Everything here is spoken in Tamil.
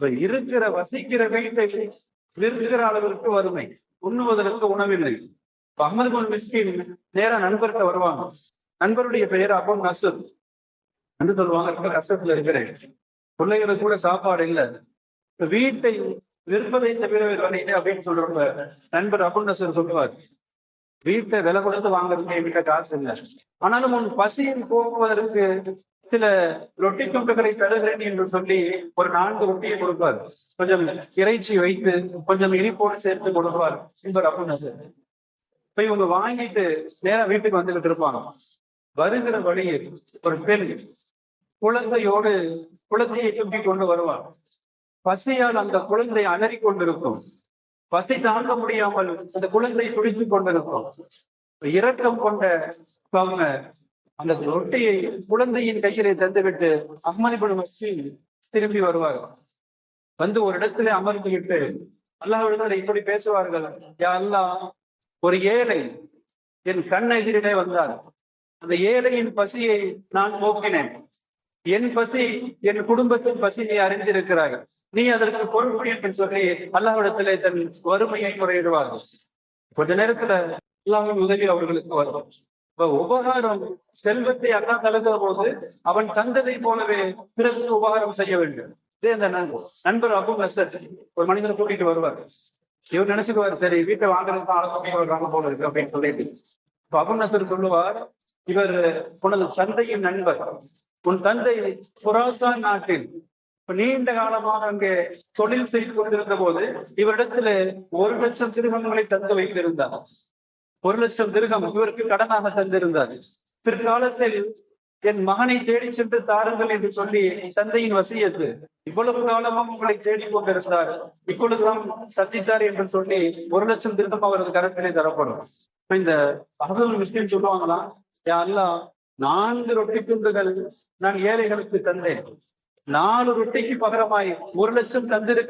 இப்ப இருக்கிற வசிக்கிற வீட்டை விற்கிற அளவிற்கு வறுமை. உண்ணுவதற்கு உணவில்லை. அகமது பின் மிஸ்கின் நேரா நண்பர்கிட்ட வருவாங்க. நண்பருடைய பெயர் அபு நசர் என்று சொல்லுவாங்க. ரொம்ப கஷ்டத்துல இருக்கிறேன். பிள்ளைகளுக்கு கூட சாப்பாடு இல்லை. இப்ப வீட்டை விற்பதை தவிர வேறு வரையிலே அப்படின்னு சொல்றவங்க நண்பர் அபுல் நசர் சொல்லுவார். வீட்டை விலை கொடுத்து வாங்குறதுக்கு என்கிட்ட காசு இல்லை. ஆனாலும் உன் பசியில் போவதற்கு சில ரொட்டி துண்டுகளை தருகிறேன் என்று சொல்லி ஒரு நான்கு ரொட்டியை கொடுப்பார். கொஞ்சம் இறைச்சி வைத்து கொஞ்சம் இனிப்போடு சேர்த்து கொடுப்பார். என்பர் அப்படின்னு சார் இப்ப இவங்க வாங்கிட்டு நேரா வீட்டுக்கு வந்துகிட்டு இருப்பாங்க. வருகிற வழியில் ஒரு பெண் குழந்தையோடு குழந்தையை தூக்கி கொண்டு வருவார் பசியால் அந்த குழந்தை அலறி கொண்டிருக்கும் பசி தாங்க முடியாமல் அந்த குழந்தை துடித்துக் கொண்டிருக்கும் இரக்கம் கொண்ட அவங்க அந்த ரொட்டியை குழந்தையின் கையிலே தந்துவிட்டு அஹ்மதிபுன் மஸ்ரீன் திரும்பி வருவார். வந்து ஒரு இடத்துல அமர்ந்து விட்டு அல்லாஹ் இப்படி பேசுவார்கள். யா அல்லாஹ் ஒரு ஏழை என் கண் எதிரிலே வந்தார். அந்த ஏழையின் பசியை நான் போக்கினேன் என் பசி என் குடும்பத்தின் பசி நீ அறிந்திருக்கிறார்கள். நீ அதற்கு பொறுப்பு என்று சொல்லி அல்லாஹ்விடத்திலே தன் வறுமையை முறையிடுவார்கள். கொஞ்ச நேரத்துல அல்லாவின் உதவி அவர்களுக்கு வரும். இப்ப உபகாரம் செல்வத்தை அண்ணா தழுகிற போது அவன் தந்ததை போலவே பிறகு உபகாரம் செய்ய வேண்டும். இதே அந்த நண்பர் அபு நசர் ஒரு மனிதனை கூட்டிட்டு வருவார். இவர் நினைச்சுக்குவார் சரி வீட்டை வாங்குறதுக்கு ஆளை கூட்டிட்டு போல இருக்கு அப்படின்னு சொல்லிட்டு. இப்ப அபு நசர் சொல்லுவார் இவர் உனது தந்தையின் நண்பர். உன் தந்தை புராசான் நாட்டில் நீண்ட காலமாக அங்கே தொழில் செய்து கொண்டிருந்த போது இவரிடத்துல ஒரு லட்சம் திருகங்களை தந்து வைத்திருந்தார். ஒரு லட்சம் திருகம் இவருக்கு கடனாக தந்திருந்தார். பிற்காலத்தில் என் மகனை தேடி சென்று தாருங்கள் என்று சொல்லி தந்தையின் வசியத்து இவ்வளவு காலமும் உங்களை தேடிக் கொண்டிருந்தார். இப்பொழுதுதான் சந்தித்தார் என்று சொல்லி ஒரு லட்சம் திருகம் அவரது கரத்திலே தரப்படும். இந்த அகதூர் விஷயம் சொல்லுவாங்களாம் யா அல்லாஹ் நான்கு ரொட்டி துண்டுகள் நான் ஏழைகளுக்கு தந்தேன். நாலு ரொட்டிக்கு பகரமாய் ஒரு லட்சம் தந்திருக்க